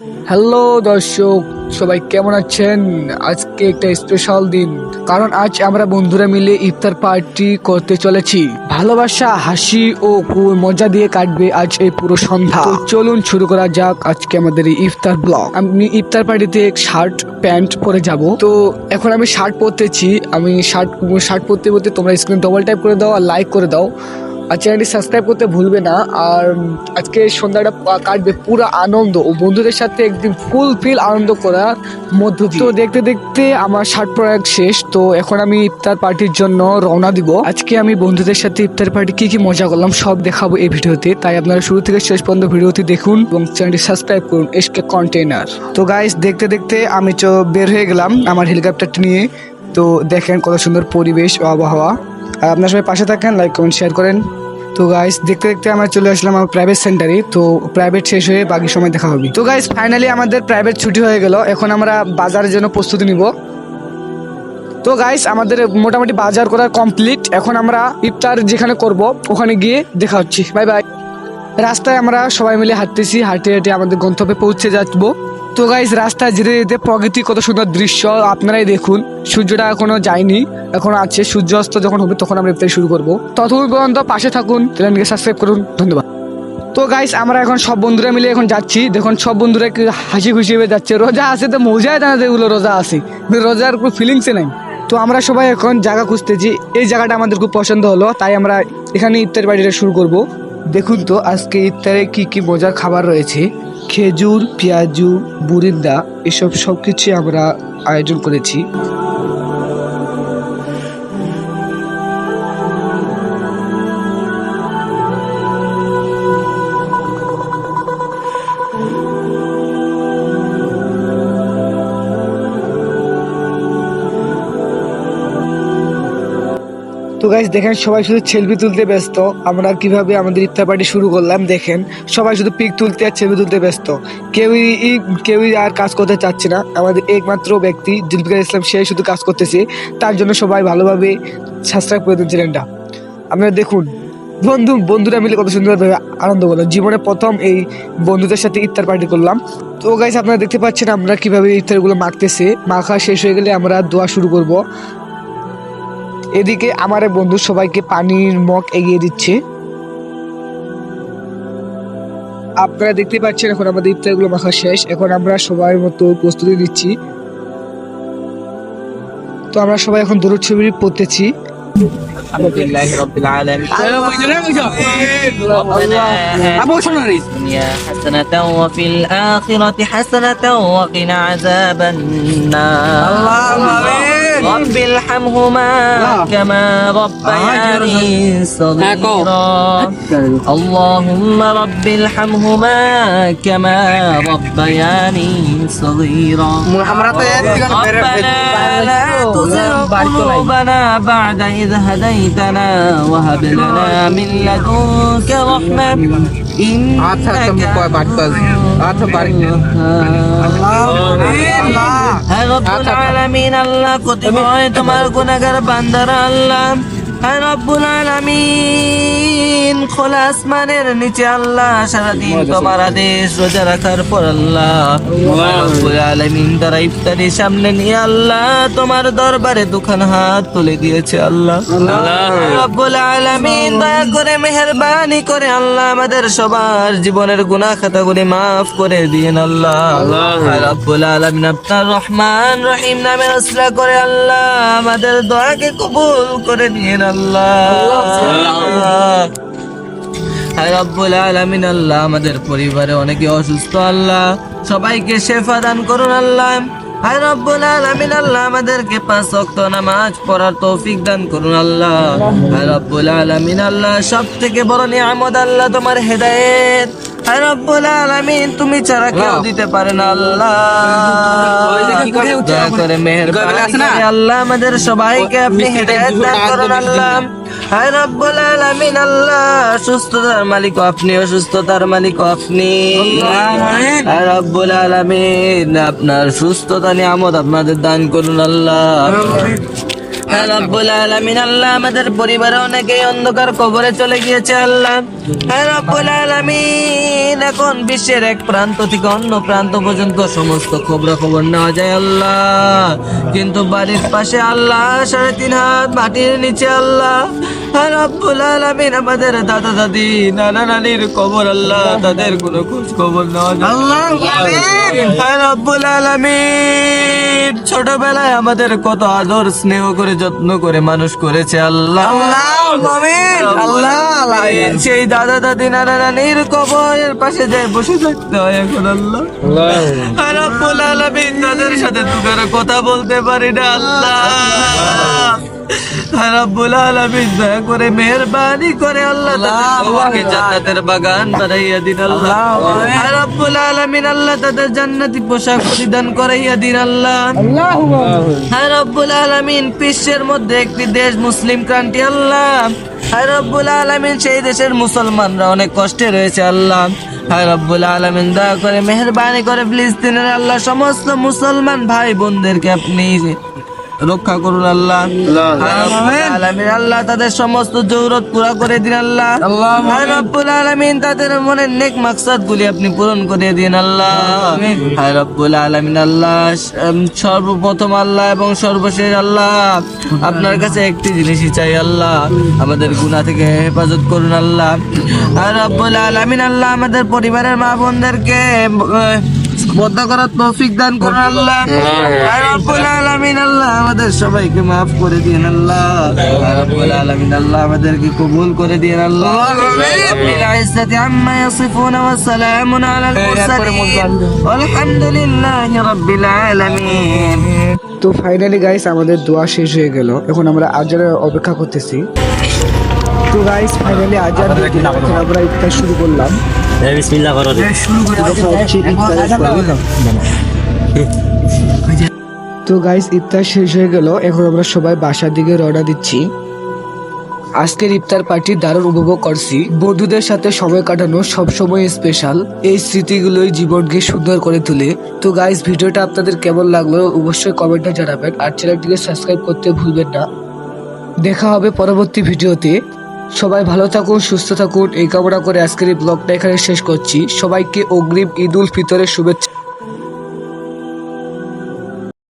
Hello দর্শক, সবাই কেমন আছেন? আজকে একটা স্পেশাল দিন। কারণ আজ আমরা বন্ধুরা মিলে ইফতার পার্টি করতে চলেছি। ভালোবাসা, হাসি ও মজা দিয়ে কাটবে আজ এই পুরো সন্ধ্যা। চলুন শুরু করা যাক আজকে আমাদের এই ইফতার ব্লগ আমি ইফতার পার্টিতে শার্ট প্যান্ট পরে যাব। তো এখন আমি শার্ট পরতেছি। আমি শার্ট শার্ট পরতে পরতে তোমরা স্ক্রিন ডবল টাইপ করে দাও আর লাইক করে দাও। আর চ্যানেলটি সাবস্ক্রাইব করতে ভুলবে না। আর আজকে সন্ধ্যাটা কাটবে পুরো আনন্দ ও বন্ধুদের সাথে একদিন ফুল ফিল আনন্দ করার মধ্য তো দেখতে দেখতে আমার শার্ট প্রয়োগ শেষ তো এখন আমি ইফতার পার্টির জন্য রওনা দিব। আজকে আমি বন্ধুদের সাথে ইফতার পার্টি কি কি মজা করলাম সব দেখাবো এই ভিডিওতে। তাই আপনারা শুরু থেকে শেষ পর্যন্ত ভিডিওটি দেখুন এবং চ্যানেলটি সাবস্ক্রাইব করুন এসকে কন্টেনার তো গাইস দেখতে দেখতে আমি তো বের হয়ে গেলাম আমার হেলিকপ্টারটি নিয়ে। তো দেখেন কত সুন্দর পরিবেশ ও আবহাওয়া। আর আপনার সবাই পাশে থাকেন লাইক কমেন্ট শেয়ার করেন। তো গাইস দেখতে দেখতে আমরা চলে আসলাম আমার প্রাইভেট সেন্টারে তো প্রাইভেট শেষ হয়ে বাকি সময় দেখা হবে। তো গাইস ফাইনালি আমাদের প্রাইভেট ছুটি হয়ে গেল। এখন আমরা বাজারের জন্য প্রস্তুতি নিব। তো গাইস আমাদের মোটামুটি বাজার করা কমপ্লিট এখন আমরা ইফতার যেখানে করব, ওখানে গিয়ে দেখা হচ্ছে। বাই বাই রাস্তায় আমরা সবাই মিলে হাঁটতেছি। হাঁটে হাঁটে আমাদের গন্তব্যে পৌঁছে যাব তো গাইস রাস্তায় যেতে যেতে প্রকৃতি কত সুন্দর দৃশ্য, আপনারাই দেখুন। সূর্যটা এখনও যায়নি, এখন আছে। সূর্য অস্ত যখন হবে তখন আমরা ইফতারি শুরু করব। ততক্ষণ পর্যন্ত পাশে থাকুন চ্যানেলকে সাবস্ক্রাইব করুন। ধন্যবাদ। তো গাইস আমরা এখন সব বন্ধুরা মিলে এখন যাচ্ছি। দেখুন, সব বন্ধুরা হাসি খুশি হয়ে যাচ্ছে। রোজা আছে তো মজাই জানা যেগুলো রোজা কিন্তু রোজার কোনো ফিলিংসে নাই। তো আমরা সবাই এখন জায়গা খুঁজতেছি। এই জায়গাটা আমাদের খুব পছন্দ হলো, তাই আমরা এখানে ইফতার বাড়িটা শুরু করব। দেখুন তো, আজকে ইফতারে কি কি মজার খাবার রয়েছে। খেজুর পেঁয়াজু বুরিন্দা এসব সব কিছুই আমরা আয়োজন করেছি। গাইজ দেখেন, সবাই শুধু সেলফি তুলতে ব্যস্ত। আমরা কীভাবে আমাদের ইফতার পার্টি শুরু করলাম, দেখেন, সবাই শুধু পিক তুলতে আর ছবি তুলতে ব্যস্ত। কেউই কেউই আর কাজ করতে চাচ্ছে না। আমাদের একমাত্র ব্যক্তি, জুলফিকার ইসলাম, সে শুধু কাজ করতেছে। তার জন্য সবাই ভালোভাবে সাবস্ক্রাইব করে দিন চ্যানেলটা। আপনারা দেখুন, বন্ধু, বন্ধুরা মিলে কত সুন্দরভাবে আনন্দ করলাম। জীবনে প্রথম এই বন্ধুদের সাথে ইফতার পার্টি করলাম। তো গাইজ আপনারা দেখতে পাচ্ছেন আমরা কীভাবে ইফতারগুলো মাখতেছে। মাখা শেষ হয়ে গেলে আমরা দোয়া শুরু করব। এদিকে আমার বন্ধু সবাইকে পানির মগ এগিয়ে দিচ্ছে। আপনারা দেখতে পাচ্ছেন এখন আমাদের ইফতারগুলো মাখা শেষ। এখন আমরা সবাই মতো প্রস্তুতি দিচ্ছি তো আমরা সবাই এখন দূর ছবি পড়তেছি। আল্লাহ رب العالمين ربنا آتنا في الدنيا حسنة وفي الآخرة حسنة وقنا عذاب النار رب ارحمهما كما ربياني صغيرا اللهم رب ارحمهما كما ربياني صغيرا ربنا لا تزغ قلوبنا بعد إذ هديتنا وهب لنا من لدنك رحمة إنك হ্যাঁ রব্বুল আলামিন আল্লাহ কতিপয় তোমার গুনাহগার বান্দারা আল্লাহ হ্যাঁ রব্বুল আলামিন খোলা আসমানের নিচে আল্লাহ সারাদিন তোমার আদেশ রোজা রাখার পর আল্লাহ রব্বুল আলামিন তারা ইফতারির সামনে নিয়ে আল্লাহ তোমার দরবারে দুখান হাত তুলে দিয়েছে আল্লাহ। রব্বুল আলামিন দয়া করে মেহেরবানি করে আল্লাহ আমাদের সবার জীবনের গুনাহ খাতাগুলি মাফ করে দিন আল্লাহ। রব্বুল আলামিন আপনার রহমান রহিম নামে রসলা করে আল্লাহ আমাদের দোয়াকে কবুল করে নিন আল্লাহ আমাদের পরিবারে অনেকে অসুস্থ আল্লাহ সবাইকে শেফা দান করুন আল্লাহ হায় রব্বুল আলামিন আল্লাহ আমাদেরকে পাঁচ ওয়াক্ত নামাজ পড়ার তৌফিক দান করুন আল্লাহ হায় রব্বুল আলামিন আল্লাহ সব থেকে বড় নিয়ামত আল্লাহ তোমার হেদায়েত হায় রব্বুল আলামিন তুমি ছাড়া কেউ দিতে পারে না আল্লাহ। দয়া করে মেহেরবানি আল্লাহ আমাদের সবাইকে আপনি হেদায়েত দান করুন আল্লাহ। হায় রব্বুল আলামিন আল্লাহ সুস্থতার মালিক আপনি অসুস্থতার মালিক আপনি। হায় রব্বুল আলামিন আপনার সুস্থতা নিয়ামত আপনাদের দান করুন আল্লাহ। হ্যাঁ রব্বুল আলামিন আল্লাহ আমাদের পরিবারে অনেকেই অন্ধকার কবরে চলে গিয়েছে আল্লাহ। হ্যাঁ রব্বুল আলামিন এখন বিশ্বের এক প্রান্ত থেকে অন্য প্রান্ত পর্যন্ত সমস্ত খবর খবর নেওয়া যায় আল্লাহ। কিন্তু বাড়ির পাশে আল্লাহ সাড়ে তিন হাত মাটির নিচে আল্লাহ। হ্যাঁ রব্বুল আলামিন আমাদের দাদা দাদি নানা নানির কবর আল্লাহ তাদের কোনো খোঁজ খবর নেওয়া যায় আল্লাহ হ্যাঁ রব্বুল আলামিন। ছোটবেলায় আমাদের কত আদর স্নেহ করে যত্ন করে মানুষ করেছে আল্লাহ। আল্লাহ সেই দাদা দাদি নানা নানির কবরের পাশে যায় বসে থাকতে হয় এখন আল্লাহ। আর আব্বুল আলমিন তাদের সাথে দুগারে কথা বলতে পারি না আল্লাহ। রব্বুল আলামিন দয়া করে মেহেরবানি করে আল্লাহ জান্নাতের বাগান বানাইয়া দিন আল্লাহ। রব্বুল আলামিন আল্লাহ তাদের জান্নাতি পোশাক পরিধান করাইয়া দিন আল্লাহ। হ্যাঁ রব্বুল আলামিন বিশ্বের মধ্যে একটি দেশ মুসলিম ক্রান্তি আল্লাহ। হ্যাঁ রব্বুল আলামিন সেই দেশের মুসলমানরা অনেক কষ্টে রয়েছে আল্লাহ। হ্যাঁ রব্বুল আলামিন দয়া করে মেহরবানি করে ফিলিস্তিনের আল্লাহ সমস্ত মুসলমান ভাই বোনদেরকে আপনি রক্ষা করুন আল্লাহ। আলামিন আল্লাহ তাদের সমস্ত জরুরত পুরা করে দিন আল্লাহ। রব্বুল আলামিন তাদের মনের নেক মাকসাদ গুলি আপনি পূরণ করে দিন আল্লাহ। হ্যাঁ রব্বুল আলামিন আল্লাহ সর্বপ্রথম আল্লাহ এবং সর্বশেষ আল্লাহ। আপনার কাছে একটি জিনিসই চাই আল্লাহ আমাদের গুনাহ থেকে হেফাজত করুন আল্লাহ। আর রব্বুল আলামিন আল্লাহ আমাদের পরিবারের মা বোনদেরকে করার তৌফিক দান করুন আল্লাহ। রব্বুল আলামিন আল্লাহ আমাদের সবাইকে মাফ করে দিন আল্লাহ। আর রব্বুল আলামিন আল্লাহ আমাদেরকে কবুল করে দিন আল্লাহ। রব্বিল ইজ্জাতি আম্মা ইয়াসিফুন ওয়া সালামুন আলাল মুরসালিন। আলহামদুলিল্লাহি রাব্বিল আলামিন। তো ফাইনালি গাইস আমাদের দোয়া শেষ হয়ে গেল। এখন আমরা আজানের অপেক্ষা করতেছি। তো গাইস ফাইনালি দিয়ে আমরা ইফতার শুরু করলাম। বিসমিল্লাহ করো। তো গাইস ইফতার শেষ হয়ে গেল। এখন আমরা সবাই বাসার দিকে রওনা দিচ্ছি। আজকের ইফতার পার্টি দারুণ উপভোগ করছি। বন্ধুদের সাথে সময় কাটানো সবসময় স্পেশাল এই স্মৃতিগুলোই জীবনকে সুন্দর করে তোলে। তো গাইস ভিডিওটা আপনাদের কেমন লাগল অবশ্যই কমেন্টে জানাবেন। আর চ্যানেলটিকে সাবস্ক্রাইব করতে ভুলবেন না। দেখা হবে পরবর্তী ভিডিওতে সবাই ভালো থাকুন, সুস্থ থাকুন। এই কামনা করে আজকের এই ব্লগটা এখানে শেষ করছি। সবাইকে অগ্রিম ঈদ উল ফিতরের শুভেচ্ছা।